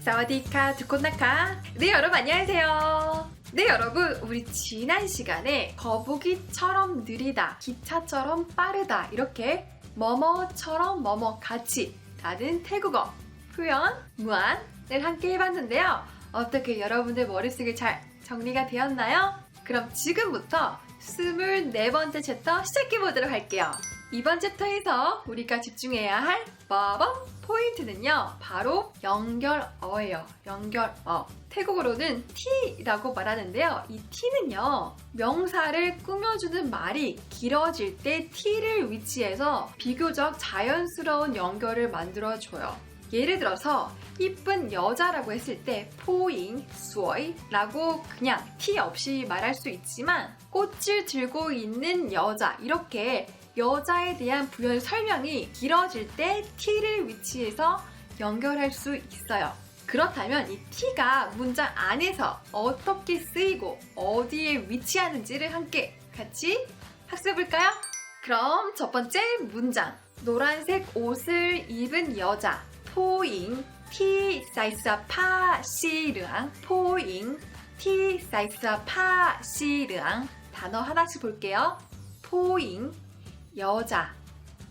사와디카 두콘나카. 네 여러분 안녕하세요. 네 여러분 우리 지난 시간에 거북이처럼 느리다 기차처럼 빠르다 이렇게 뭐뭐처럼 뭐뭐 같이 라는 태국어 표현 무안을 함께 해봤는데요. 어떻게 여러분들 머릿속에 잘 정리가 되었나요? 그럼 지금부터 24번째 챕터 시작해보도록 할게요 이번 챕터에서 우리가 집중해야 할 빠밤 포인트는요. 바로 연결어예요. 연결어. 태국어로는 T라고 말하는데요. 이 T는요. 명사를 꾸며주는 말이 길어질 때 T를 위치해서 비교적 자연스러운 연결을 만들어줘요. 예를 들어서 이쁜 여자라고 했을 때 포잉, 수어이라고 그냥 T 없이 말할 수 있지만 꽃을 들고 있는 여자 이렇게 여자에 대한 부연 설명이 길어질 때 T를 위치해서 연결할 수 있어요. 그렇다면 이 T가 문장 안에서 어떻게 쓰이고 어디에 위치하는지를 함께 같이 학습해볼까요? 그럼 첫 번째 문장. 노란색 옷을 입은 여자. 포잉 T 사이즈 파 시르앙 포잉 T 사이즈 파 시르앙 단어 하나씩 볼게요. 포잉 여자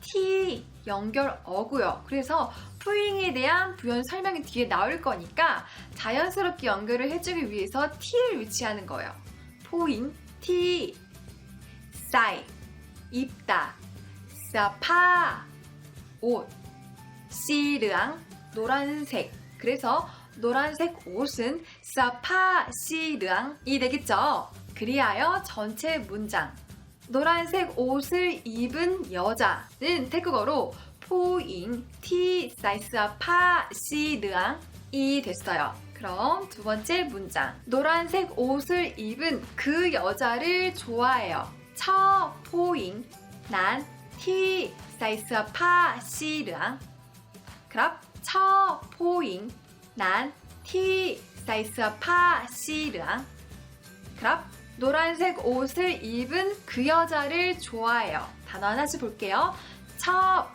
T 연결 어고요. 그래서 푸잉에 대한 부연 설명이 뒤에 나올 거니까 자연스럽게 연결을 해주기 위해서 T를 위치하는 거예요. 포잉 T 사이 입다 사파 옷 시르앙 노란색 그래서 노란색 옷은 사파 시르앙이 되겠죠. 그리하여 전체 문장 노란색 옷을 입은 여자는 태국어로 포잉 티 사이스와 파 시르앙이 됐어요. 그럼 두 번째 문장. 노란색 옷을 입은 그 여자를 좋아해요. 처 포잉 난 티 사이스와 파 시르앙. 그럼 처 포잉 난 티 사이스와 파 시르앙. 그럼 노란색 옷을 입은 그 여자를 좋아해요. 단어 하나씩 볼게요. 첩,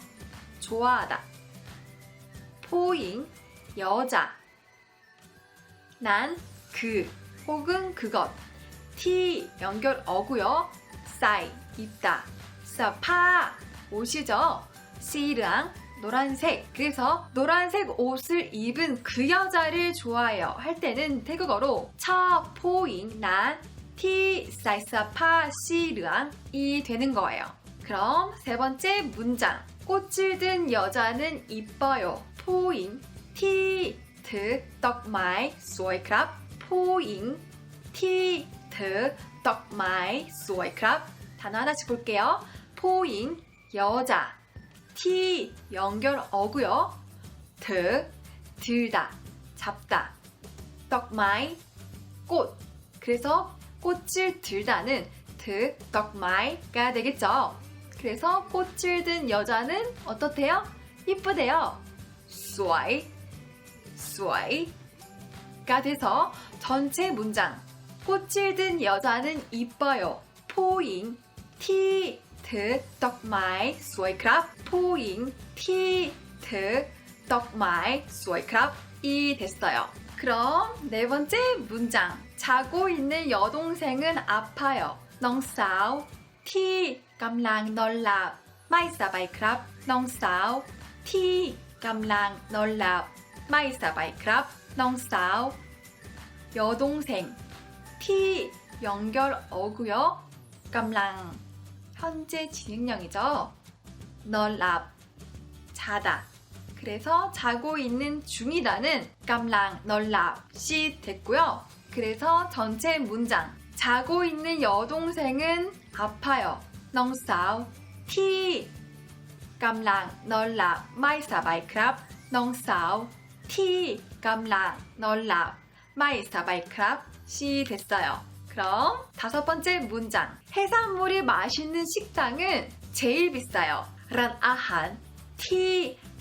좋아하다. 포잉, 여자. 난, 그, 혹은 그것. 티, 연결 어고요. 사이, 입다. 서파, 옷이죠. 시르앙, 노란색. 그래서 노란색 옷을 입은 그 여자를 좋아해요. 할 때는 태국어로 첫 포잉 난 T 사이즈 파 시르앙이 되는 거예요. 그럼 세 번째 문장. 꽃을 든 여자는 이뻐요. 포잉 T 트 떡마이 소이 크랍 포잉 T 트 떡마이 소이 크랍 단어 하나씩 볼게요. 포잉 여자 T 연결 어고요. 트 들다 잡다 떡 마이 꽃 그래서 꽃을 들다는 드 떡마이가 되겠죠. 그래서 꽃을 든 여자는 어떻대요? 이쁘대요. 스와이 스와이가 돼서 전체 문장 꽃을 든 여자는 이뻐요. 포잉 티드 떡마이 스와이크랍 포잉 티드 떡마이 스와이크랍 이 됐어요. 그럼 네 번째 문장. 자고 있는 여동생은 아파요. 넌 싸우. 티 감랑 널랍. 마이사바이크랍. 넌 싸우. 티 감랑 널랍. 마이사바이크랍. 넌 싸우. 여동생. 티 연결 어구요. 감랑. 현재 진행형이죠. 널랍. 자다. 그래서 자고 있는 중이다는 깜랑 널랍이 됐고요. 그래서 전체 문장. 자고 있는 여동생은 아파요. 넝싸우 티. 깜랑 널랍 마이사바이크랍. 넝싸우 티. 깜랑 널랍 마이사바이크랍이 됐어요. 그럼 다섯 번째 문장. 해산물이 맛있는 식당은 제일 비싸요. 란 아한. 티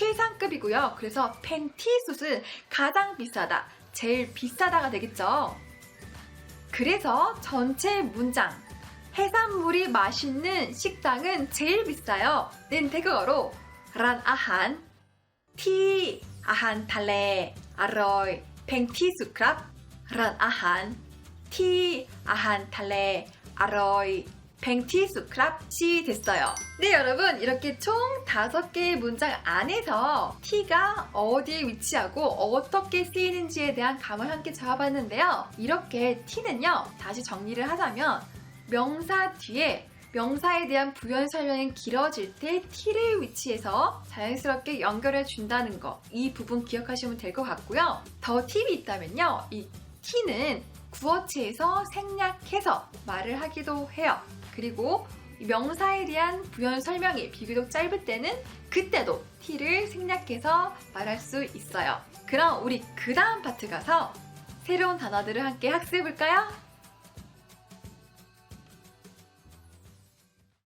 최상급이고요. 그래서 팽티숫은 가장 비싸다, 제일 비싸다가 되겠죠. 그래서 전체 문장 해산물이 맛있는 식당은 제일 비싸요. 는 태국어로 란 아한 티 아한 달래 아로이 팽티숫 크랍 란 아한 티 아한 달래 아로이 뱅티 수 크랍시 됐어요. 네, 여러분. 이렇게 총 다섯 개의 문장 안에서 T가 어디에 위치하고 어떻게 쓰이는지에 대한 감을 함께 잡아봤는데요. 이렇게 T는요, 다시 정리를 하자면 명사 뒤에 명사에 대한 부연 설명이 길어질 때 T를 위치해서 자연스럽게 연결해 준다는 거. 이 부분 기억하시면 될 것 같고요. 더 팁이 있다면요. 이 T는 구어체에서 생략해서 말을 하기도 해요. 그리고 이 명사에 대한 부연 설명이 비교적 짧을 때는 그때도 T를 생략해서 말할 수 있어요. 그럼 우리 그 다음 파트 가서 새로운 단어들을 함께 학습해볼까요?